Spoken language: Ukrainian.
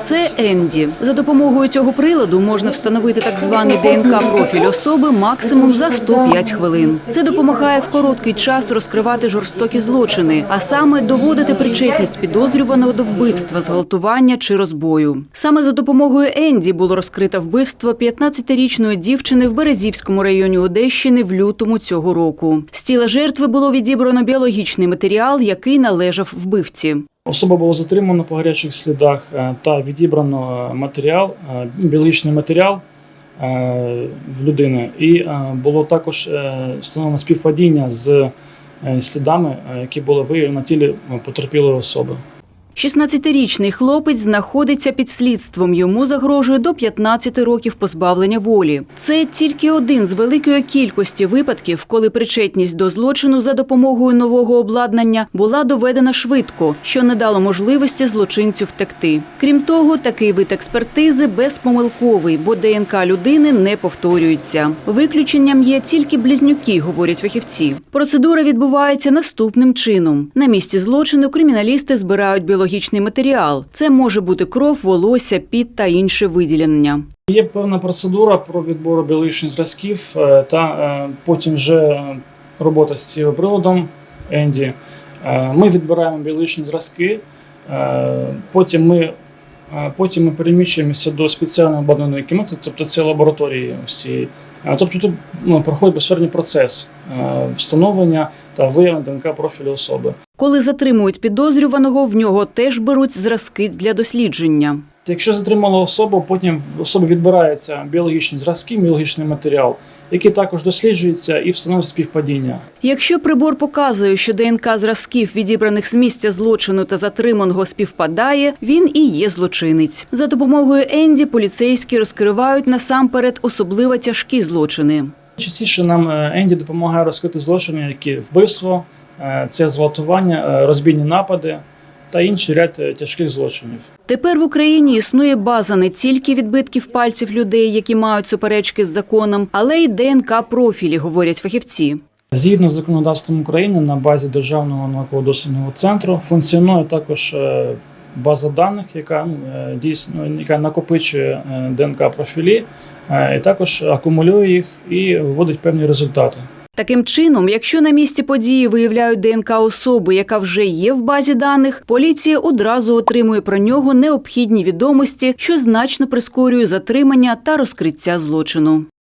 Це Енді. За допомогою цього приладу можна встановити так званий ДНК-профіль особи максимум за 105 хвилин. Це допомагає в короткий час розкривати жорстокі злочини, а саме доводити причетність підозрюваного до вбивства, зґвалтування чи розбою. Саме за допомогою Енді було розкрите вбивство 15-річної дівчини в Березівському районі Одещини в лютому цього року. З тіла жертви було відібрано біологічний матеріал, який належав вбивці. Особа була затримана по гарячих слідах е, та відібрано е, матеріал, е, біологічний матеріал в людини, і було також встановлено співпадіння з слідами, які були виявлені на тілі потерпілої особи. 16-річний хлопець знаходиться під слідством. Йому загрожує до 15 років позбавлення волі. Це тільки один з великої кількості випадків, коли причетність до злочину за допомогою нового обладнання була доведена швидко, що не дало можливості злочинцю втекти. Крім того, такий вид експертизи безпомилковий, бо ДНК людини не повторюється. Виключенням є тільки близнюки, говорять фахівці. Процедура відбувається наступним чином: на місці злочину криміналісти збирають біологічний матеріал. Це може бути кров, волосся, піт та інше виділення. Є певна процедура про відбор біологічних зразків е, та е, потім вже робота з цим приладом Енді. Е, Ми відбираємо біологічні зразки, потім ми, потім ми переміщуємося до спеціально обладнаної кімнати, тобто це лабораторії всі. Тобто тут ну, проходить безпередній процес встановлення та виявлення ДНК профілю особи. Коли затримують підозрюваного, в нього теж беруть зразки для дослідження. Якщо затримала особу, потім в особи відбираються біологічні зразки, біологічний матеріал, який також досліджується і встановлює співпадіння. Якщо прибор показує, що ДНК зразків, відібраних з місця злочину та затриманого, співпадає, він і є злочинець. За допомогою Енді поліцейські розкривають насамперед особливо тяжкі злочини. Частіше нам е, Енді допомагає розкрити злочини, які вбивство, це зґвалтування, е, розбійні напади та інший ряд е, тяжких злочинів. Тепер в Україні існує база не тільки відбитків пальців людей, які мають суперечки з законом, але й ДНК профілі, говорять фахівці. Згідно з законодавством України, на базі Державного науково-дослідного центру функціонує також е, база даних, яка ну, е, дійсно яка накопичує е, ДНК профілі, е, і також акумулює їх і вводить певні результати. Таким чином, якщо на місці події виявляють ДНК особи, яка вже є в базі даних, поліція одразу отримує про нього необхідні відомості, що значно прискорює затримання та розкриття злочину.